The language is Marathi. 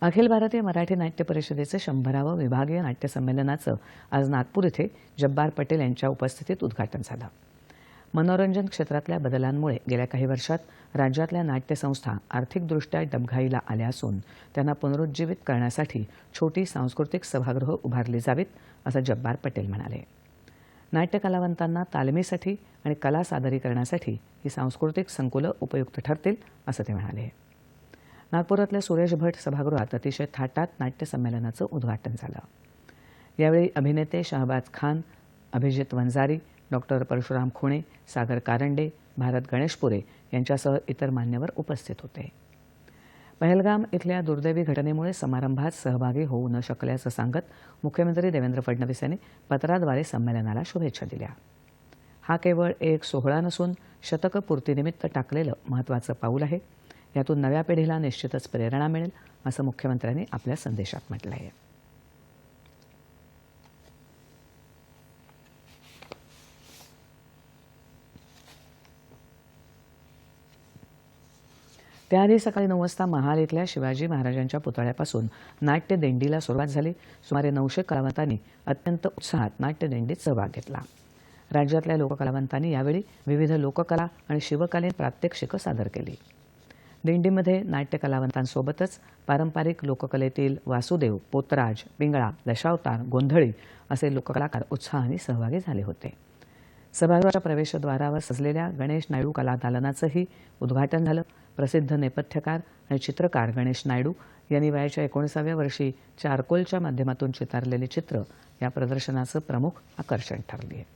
अखिल भारतीय मराठी नाट्य परिषदेचं शंभरावं विभागीय नाट्य संमेलनाचं आज नागपूर इथे जब्बार पटेल यांच्या उपस्थितीत उद्घाटन झालं. मनोरंजन क्षेत्रातल्या बदलांमुळे गेल्या काही वर्षात राज्यातल्या नाट्यसंस्था आर्थिकदृष्ट्या डबघाईला आल्या असून त्यांना पुनरुज्जीवित करण्यासाठी छोटी सांस्कृतिक सभागृह उभारली जावीत असं जब्बार पटेल म्हणाले. नाट्य कलावंतांना तालमीसाठी आणि कला सादरीकरणासाठी ही सांस्कृतिक संकुलं उपयुक्त ठरतील असं ते म्हणाले. नागपुरातल्या सुरेश भट सभागृहात अतिशय थाटात नाट्यसंमेलनाचं उद्घाटन झालं. यावेळी अभिनेते शहबाज खान अभिजित वंजारी डॉक्टर परशुराम खुणे सागर कारंडे भारत गणेशपुरे यांच्यासह इतर मान्यवर उपस्थित होते. पहलगाम इथल्या दुर्दैवी घटनेमुळे समारंभात सहभागी होऊ न शकल्याचं सांगत मुख्यमंत्री देवेंद्र फडणवीस यांनी पत्राद्वारे संमेलनाला शुभेच्छा दिल्या. हा केवळ एक सोहळा नसून शतकपूर्तीनिमित्त टाकलेलं महत्त्वाचं पाऊल आहे. यातून नव्या पिढीला निश्चितच प्रेरणा मिळेल असं मुख्यमंत्र्यांनी आपल्या संदेशात म्हटलं आहे त्याआधी सकाळी नऊ वाजता महाल इथल्या शिवाजी महाराजांच्या पुतळ्यापासून नाट्य दिंडीला सुरुवात झाली. सुमारे नऊशे कलावंतांनी अत्यंत उत्साहात नाट्य दिंडीत सहभाग घेतला. राज्यातल्या लोककलावंतांनी यावेळी विविध लोककला आणि शिवकालीन प्रात्यक्षिकं सादर केली. दिंडीमध्ये नाट्य कलावंतांसोबतच पारंपरिक लोककलेतील वासुदेव पोतराज पिंगळा दशावतार गोंधळी असे लोककलाकार उत्साहाने सहभागी झाले होते. सभागृहाच्या प्रवेशद्वारावर सजलेल्या गणेश नायडू कला दालनाचंही उद्घाटन झालं. प्रसिद्ध नेपथ्यकार आणि चित्रकार गणेश नायडू यांनी वयाच्या एकोणीसाव्या वर्षी चारकोलच्या माध्यमातून चितारलेली चित्र या प्रदर्शनाचं प्रमुख आकर्षण ठरली आहे.